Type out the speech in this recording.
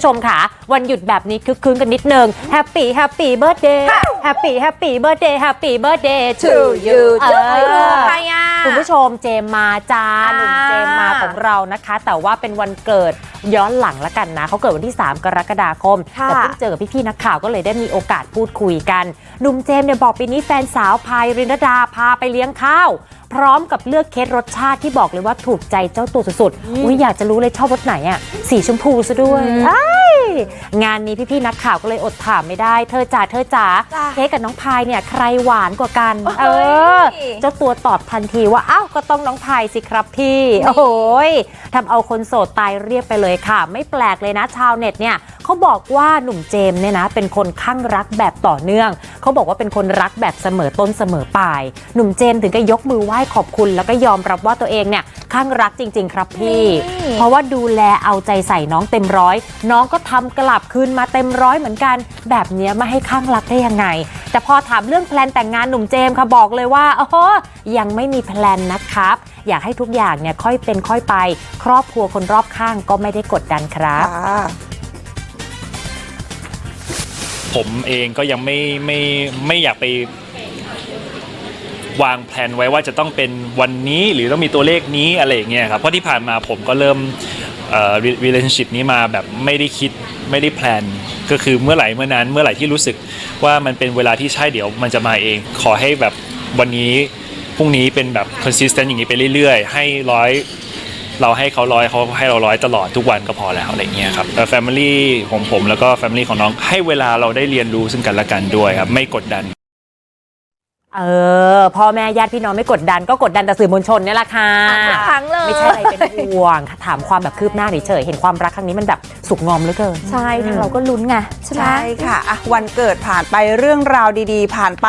ผู้ชมค่ะ วันหยุดแบบนี้คึกคืนกันนิดนึงแฮปปี้แฮปปี้เบิร์ดเดย์แฮปปี้แฮปปี้เบิร์ดเดย์แฮปปี้เบิร์ดเดย์ to you เออใครอะคุณผู้ชมเจมมาจ้าอ่าหนุ่มเจมมาของเรานะคะ แต่ว่าเป็นวันเกิดย้อนหลังละกันนะ เขาเกิดวันที่ 3 กรกฎาคมค่ะแต่เพิ่งเจอกับพี่ๆนักข่าวก็เลยได้มีโอกาสพูดคุยกันหนุ่มเจมเนี่ยบอกปีนี้แฟนสาวพายรินดาพาไปเลี้ยงข้าว พร้อมกับเลือกเคสรสชาติที่บอกเลยว่าถูกใจเจ้าตัวสุดๆ อุ้ยอยากจะรู้เลยชอบรสไหนอะสีชมพูซะด้วยอ้าย งานนี้พี่ๆนักข่าวก็เลยอดถามไม่ได้ เธอจ๋าเธอจ๋าจ้ะ เค้กกับน้องพายเนี่ยใครหวานกว่ากัน เอเฮ้ยอเจ้าตัวตอบทันทีว่าอ้าวก็ต้องน้องพายสิครับพี่ โอ้โหยทำเอาคนโสดตายเรียบไปเลยค่ะ ไม่แปลกเลยนะชาวเน็ตเนี่ยเขาบอกว่าหนุ่มเจมส์เนี่ยนะ เป็นคนข้างรักแบบต่อเนื่อง เขาบอกว่าเป็นคนรักแบบเสมอต้นเสมอปลาย หนุ่มเจมส์ถึงก็ยกมือไหว้ขอบคุณ แล้วก็ยอมรับว่าตัวเองเนี่ยข้างรักจริง ๆ ครับพี่นี่เพราะว่าดูแลเอาใจใส่น้องเต็มร้อย น้องก็ทำกลับคืนมาเต็มร้อยเหมือนกัน แบบเนี้ยไม่ให้ข้างรักได้ยังไง แต่พอถามเรื่องแพลนแต่งงานหนุ่มเจมส์ค่ะบอกเลยว่าโอ้โหยังไม่มีแพลนนะครับ อยากให้ทุกอย่างเนี่ยค่อยเป็นค่อยไป ครอบครัวคนรอบข้างก็ไม่ได้กดดันครับค่ะ ผมเองก็ยังไม่ไม่ไม่อยากไปวางแผนไว้ว่าจะต้องเป็นวันนี้หรือต้องมีตัวเลขนี้อะไรอย่างเงี้ยครับเพราะที่ผ่านมาผมก็เริ่มเอ่อ relationship นี้มาแบบไม่ได้คิดไม่ได้แพลนก็คือเมื่อไหร่เมื่อนั้นเมื่อไหร่ที่รู้สึกว่ามันเป็นเวลาที่ใช่เดี๋ยวมันจะมาเอง ขอให้แบบวันนี้พรุ่งนี้เป็นแบบ consistent อย่างนี้ไปเรื่อยๆ ให้ร้อย เราให้เขาร้อยเขาให้เราร้อยตลอดทุกวันก็พอแล้วอะไรเงี้ยครับแต่แฟมิลี่ของผมแล้วก็แฟมิลี่ของน้องให้เวลาเราได้เรียนรู้ซึ่งกันและกันด้วยครับไม่กดดัน เออพ่อแม่ญาติพี่น้องไม่กดดันก็กดดันแต่สื่อมวลชนเนี่ยแหละค่ะทุกครั้งเลย ไม่ใช่อะไรเป็นห่วงถามความแบบคืบหน้าเฉยๆเห็นความรักครั้งนี้มันแบบสุกงอมเหลือเกิน ใช่ทางเราก็ลุ้นไงใช่ไหม ใช่ค่ะอะ วันเกิดผ่านไปเรื่องราวดีๆ ผ่านไป